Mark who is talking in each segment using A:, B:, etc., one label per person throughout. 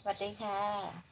A: สวัสดีค่ะ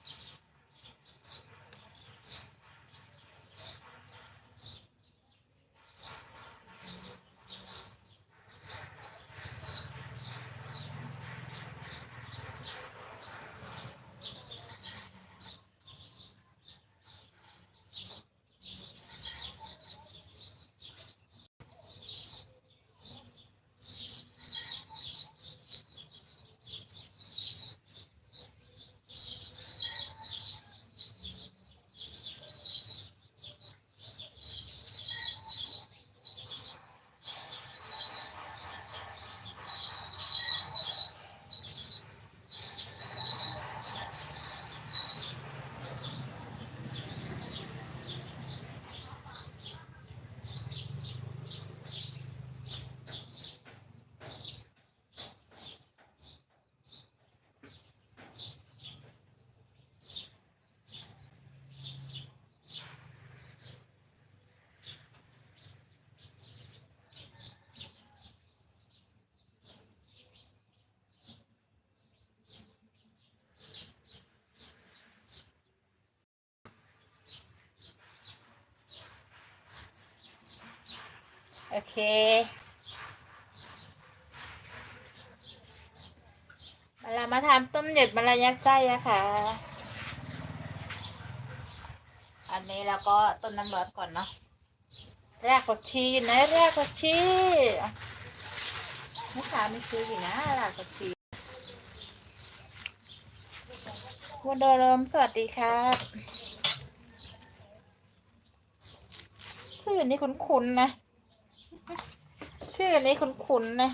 A: เคเรามาทำต้มหยืดมะระยัดไส้อะค่ะอันนี้เราก็ต้มน้ำร้อนก่อนเนาะรากผักชีอยู่นะรากผักชีลูกค้าไม่ซื้ออยู่นะรากผักชีคุณโดรมสวัสดีครับชื่อนี้คุ้นๆนะ ชื่อนี้คุ้นๆนะ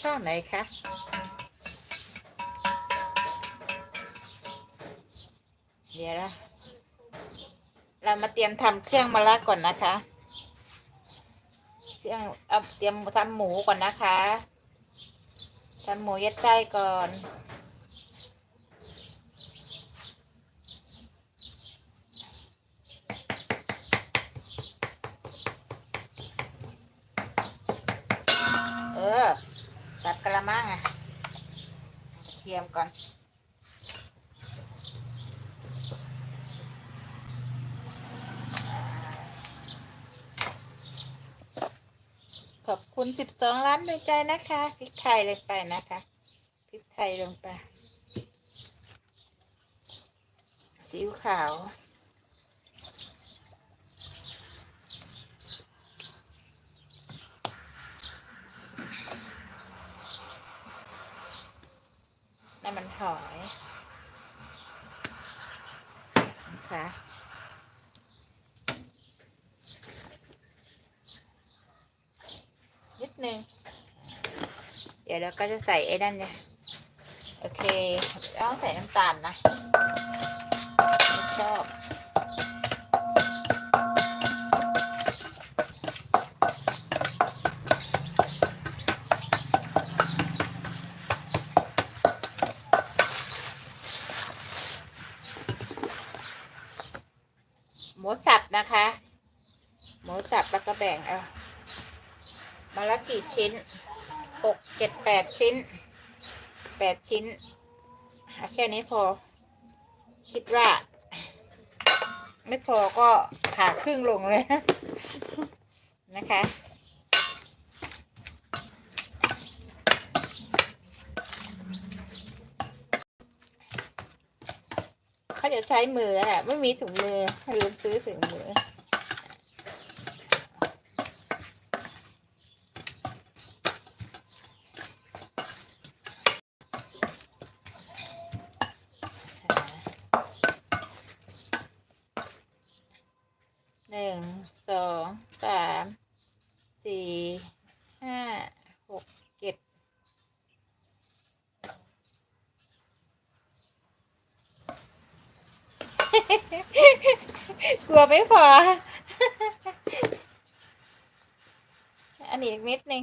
A: ชอบไหนคะเดี๋ยวนะเรามาเตรียมทำเครื่องมะระก่อนนะคะเครื่องเอาเตรียมทำหมูก่อนนะคะทำหมูยัดไส้ก่อน เออ ตัดกระ มังอะเทียมก่อนขอบคุณสิบสองล้านดวงใจนะคะพริกไทยลงไปนะคะพริกไทยลงไปซีอิ๊วขาว มันหอยนะคะนิดนึง เดี๋ยวเราก็จะใส่ไอ้นั่นเนี่ย โอเค ต้องใส่น้ำตาลนะ หมูสับนะคะ หมูสับแล้วก็แบ่งเอามาละกี่ชิ้นหกเจ็ดแปดชิ้นแปดชิ้นแค่นี้พอ คิดว่า ไม่พอก็ผ่าครึ่งลงเลยนะคะ เขาจะ ใช้มืออะไม่มีถุงมือลืมซื้อถุงมือ หนึ่ง สอง สาม สี่ ห้า หก เจ็ด กลั วไม่พอ อันนี้อีกนิดนึง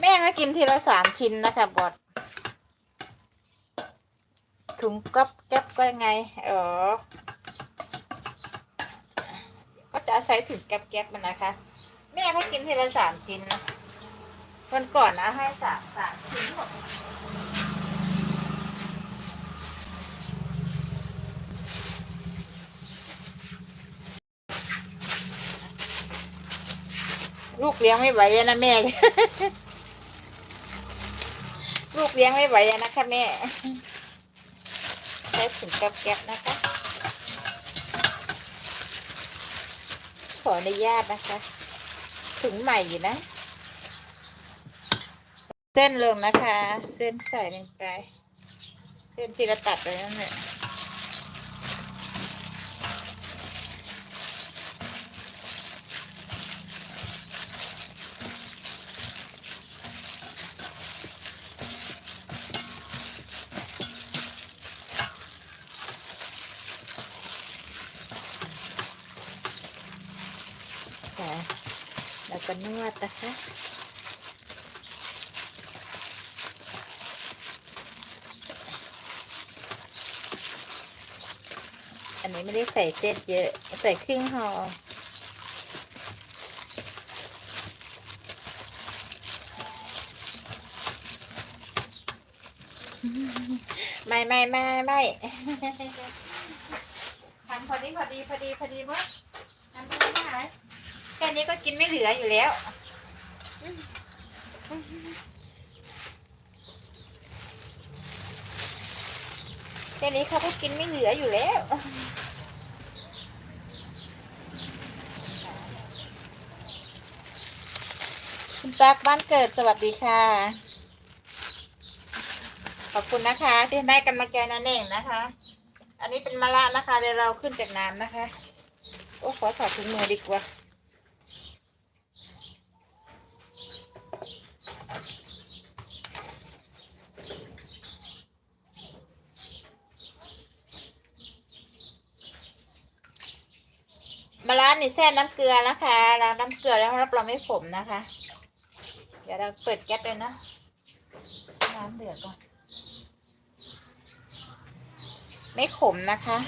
A: แม่ให้กินทีละสามชิ้นนะคะบอดถุงก๊อบแก๊บก็ยังไงเอ๋อจะอาศัยถึงแก๊บมันนะคะ แม่เขากินทีละสามชิ้นนะ วันก่อนนะให้สามสามชิ้นหมดลูกเลี้ยงไม่ไหวนะแม่ ลูกเลี้ยงไม่ไหวอะนะคะแม่ ใช้ถุงแก๊บๆนะคะ ขออนุญาตนะคะ ถุงใหม่อยู่นะ เส้นลงนะคะ เส้นใส่ลงไป เส้นที่เราตัดไปนั่นแหละค่ะแล้วก็นวดนะคะ อันนี้ไม่ได้ใส่เส้นเยอะ ใส่ครึ่งห่อไม่ไม่ไม่ไม่ทำพอดีพอดีพอดีพอดีมั้งทำพอดีไหมแค่นี้ก็กินไม่เหลืออยู่แล้ว แค่นี้เขาก็กินไม่เหลืออยู่แล้วคุณตักบ้านเกิดสวัสดีค่ะ ขอบคุณนะคะ ที่ให้กันมาแกนันเองนะคะ อันนี้เป็นมะระนะคะเดี๋ยวเราขึ้นจากน้ำนะคะ โอ้ขอถอดถุงมือดีกว่า มาร้านนี่แช่น้ำเกลือนะคะล้างน้ำเกลือแล้วรับรองไม่ขมนะคะ เดี๋ยวเราเปิดแก๊สเลยนะ น้ำเดือดก่อน ไม่ขมนะคะ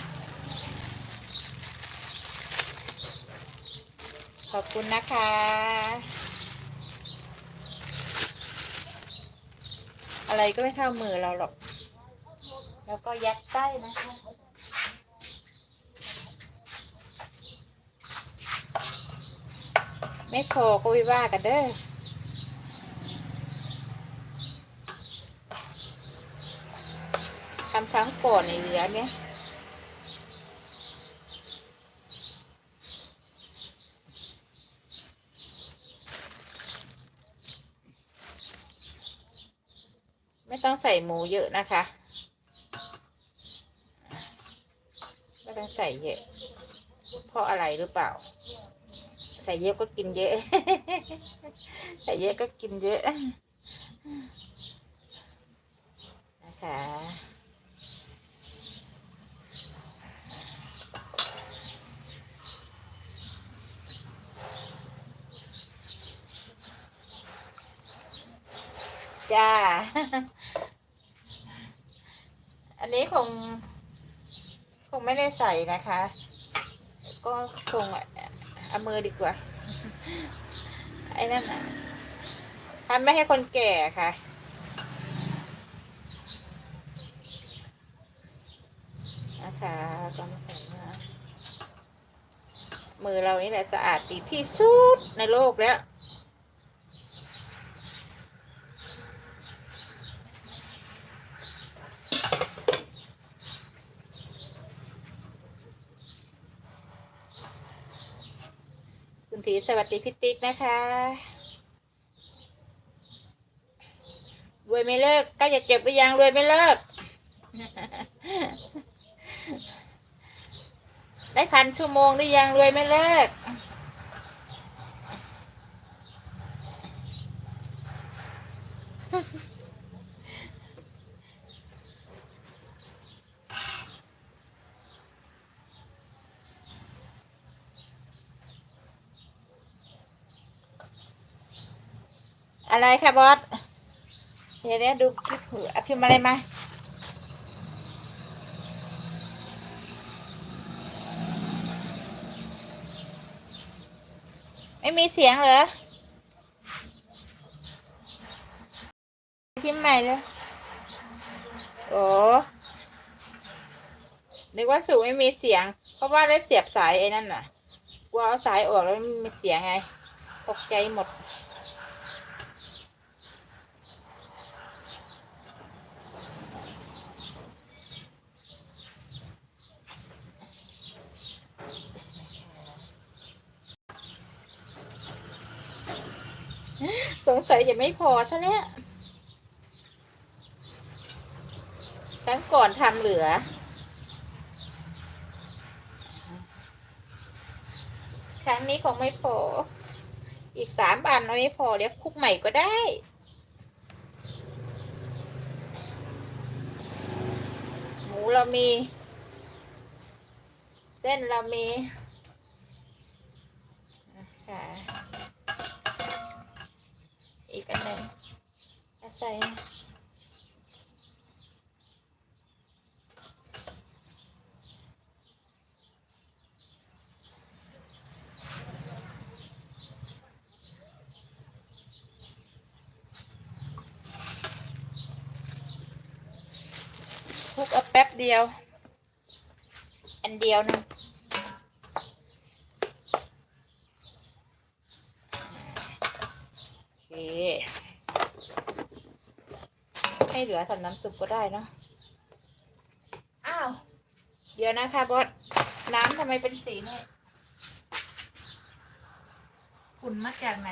A: ขอบคุณนะคะอะไรก็ไม่เท่ามือเราหรอก แล้วก็ยัดไส้นะคะ ม่พอก็วิว่ากันเด้อทำครั้งก่อนในเหลือเนี่ยไม่ต้องใส่หมูเยอะนะคะ ไม่ต้องใส่เยอะ เพราะอะไรหรือเปล่า ส่เยอะก็กินเยอะ ใส่เยอะก็กินเยอะ นะคะ จ้า อันนี้คง คงไม่ได้ใส่นะคะ ก็คง เอามือดีกว่า ไอ้นั่นนะทำไม่ให้คนแก่ค่ะ นะคะก็มาใส่มามือเรานี่แหละสะอาดดีที่สุดในโลกแล้ว สวัสดีพี่ติ๊กนะคะ รวยไม่เลิกก็จะเจ็บไปยังรวยไม่เลิก ได้พันชั่วโมงหรือยังรวยไม่เลิก อะไรคะบอส เดี๋ยวเดี๋ยวดูคลิปหูเอพิมพ์อะไรมาอมีเสียงเหรอพิมพ์ใหม่เลยโอ้นึกว่าสูไม่มีเสียง เพราะว่าได้เสียบสายไอ้นั่นน่ะกลัวเอาสายออกแล้วไม่มีเสียงไงตกใจหมด สงสัยจะไม่พอซะแล้วครั้งก่อนทำเหลือ ครั้งนี้คงไม่พอ อีกสามอันไม่พอเดี๋ยวคุกใหม่ก็ได้หมูเรามี เส้นเรามีค่ะ กอันหนึ่งเอาใส่คลุกเอาแป๊บเดียว อันเดียวนึง โอเค ให้เหลือทำน้ำซุปก็ได้เนาะ อ้าว เดี๋ยวนะคะบอส น้ำทำไมเป็นสีนี่ขุ่นมาจากไหน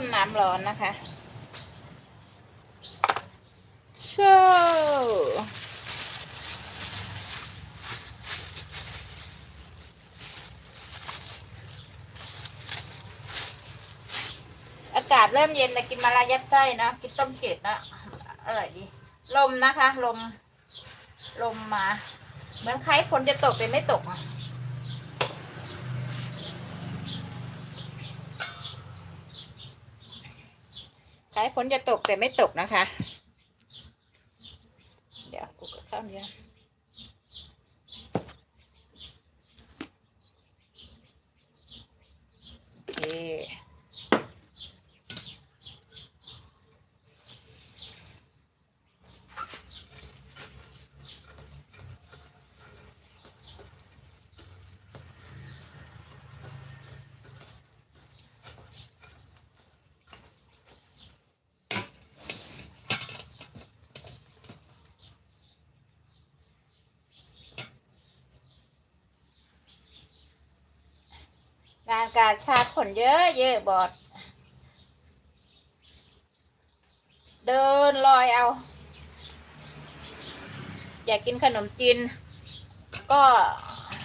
A: มน้ำร้อนนะคะโชว์อากาศเริ่มเย็นเลยกินมาลายัดไส้นะกินต้มเกล็ดนะอร่อยดี ลมนะคะ ลม ลมมา เหมือนใครฝนจะตกแต่ไม่ตกอะายฝนจะตกแต่ไม่ตกนะคะ เดี๋ยวกูก็เข้าเดียวโอเค งานการชาติผลเยอะเยอะบอด เดินลอยเอา อยากกินขนมจีนก็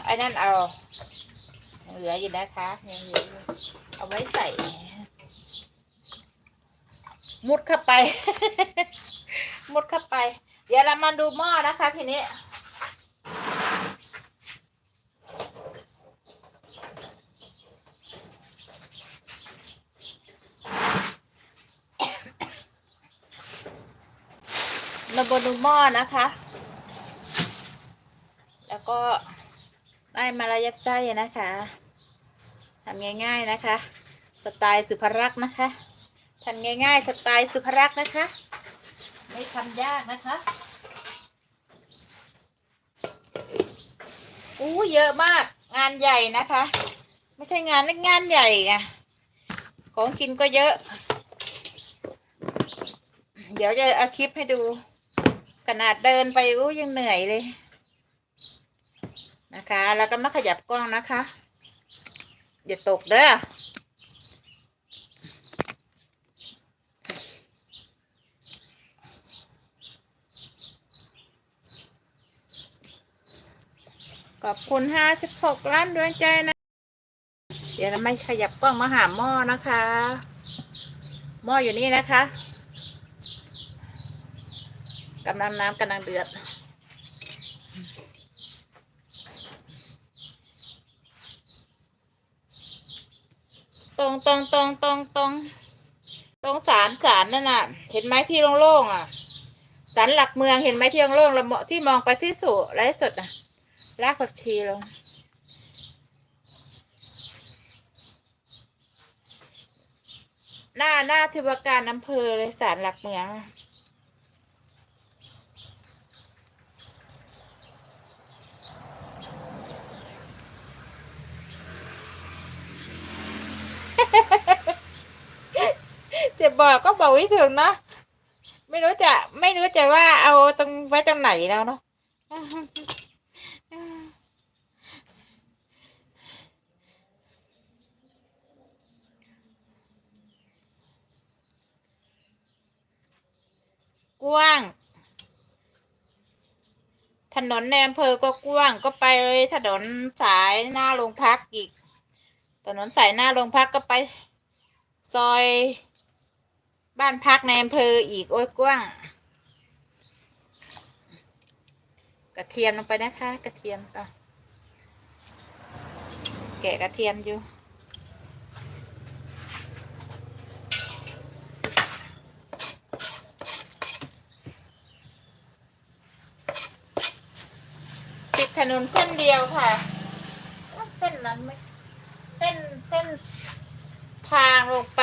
A: ไอ้นั่นเอาเหลืออยู่นะคะยังเหลือเอาไว้ใส่ มุดเข้าไป มุดเข้าไป เดี๋ยวเรามาดูหม้อนะคะทีนี้ เราบดูหม้อนะคะ แล้วก็ได้มาลายัดไส้นะคะทำง่าย ๆนะคะ สไตล์สุภรักษ์นะคะทำง่าย ๆ สไตล์สุภรักษ์นะคะ ไม่ทำยากนะคะอู้เยอะมากงานใหญ่นะคะ ไม่ใช่งานเล็กงานใหญ่ไงของกินก็เยอะ เดี๋ยวจะอาคลิปให้ดู ขนาดเดินไปรู้ยังเหนื่อยเลย นะคะ แล้วก็มาขยับกล้องนะคะ อย่าตกเด้อขอบคุณ 56 ล้านดวงใจนะ เดี๋ยวเราไม่ขยับกล้องมาหาหม้อนะคะ หม้ออยู่นี่นะคะ กำลังน้ำกำลังเดือด ตรงตรงตรงตรงตรงตรงสารสารนั่นน่ะ เห็นไหมที่โล่งๆอะสารหลักเมืองเห็นไหมที่โล่งๆแล้วที่มองไปที่สุไรสุดอะรากผักชีลงหน้าหน้าธิวการอำเภอเลยสารหลักเมือง จะบอกก็บอกไม่ถึงเนาะไม่รู้จะ ไม่รู้จะว่าเอาตรงไว้ตรงไหนแล้วเนาะกว้าง ถนนในอำเภอก็กว้างก็ไปถนนสายหน้าโรงพักอีก ถนนสายหน้าโรงพักก็ไป ซอย บ้านพักในอำเภออีกโอ้ยกว้าง กระเทียมลงไปนะคะ กระเทียมอะแกะกระเทียมอยู่ติดถนนเส้นเดียวค่ะ เส้นนั้นไม่ เส้นเส้นทางลงไป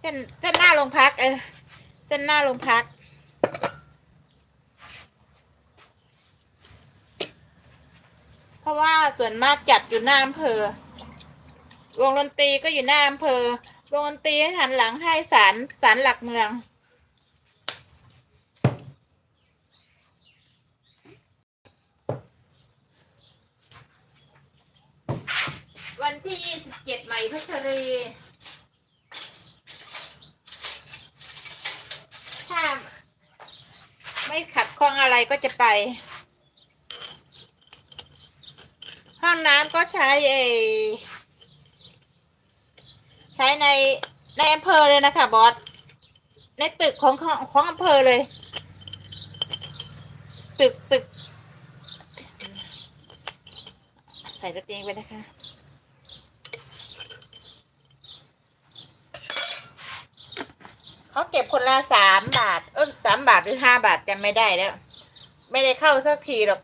A: เส้นเส้นหน้าโรงพัก เออเส้นหน้าโรงพัก เพราะว่าส่วนมากจัดอยู่หน้าอำเภอวงดนตรีก็อยู่หน้าอำเภอวงดนตรีหันหลังให้ศาลศาลหลักเมือง วันที่ยี่สิบเจ็ดใหม่พัชรีถ้าไม่ขัดข้องอะไรก็จะไป ห้องน้ำก็ใช้เอใช้ในในอำเภอเลยนะคะบอสในตึกของของของอำเภอเลย ตึกตึก ใส่รถเองไปนะคะ เขาเก็บคนละสามบาท เออสามบาทหรือห้าบาทจำไม่ได้แล้ว ไม่ได้เข้าสักทีหรอก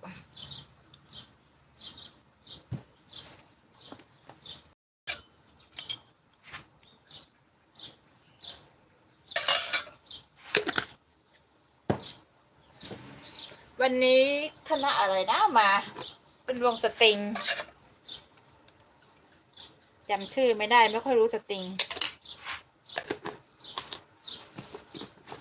A: วันนี้คณะอะไรนะมา เป็นวงสตริงจำชื่อไม่ได้ไม่ค่อยรู้สตริง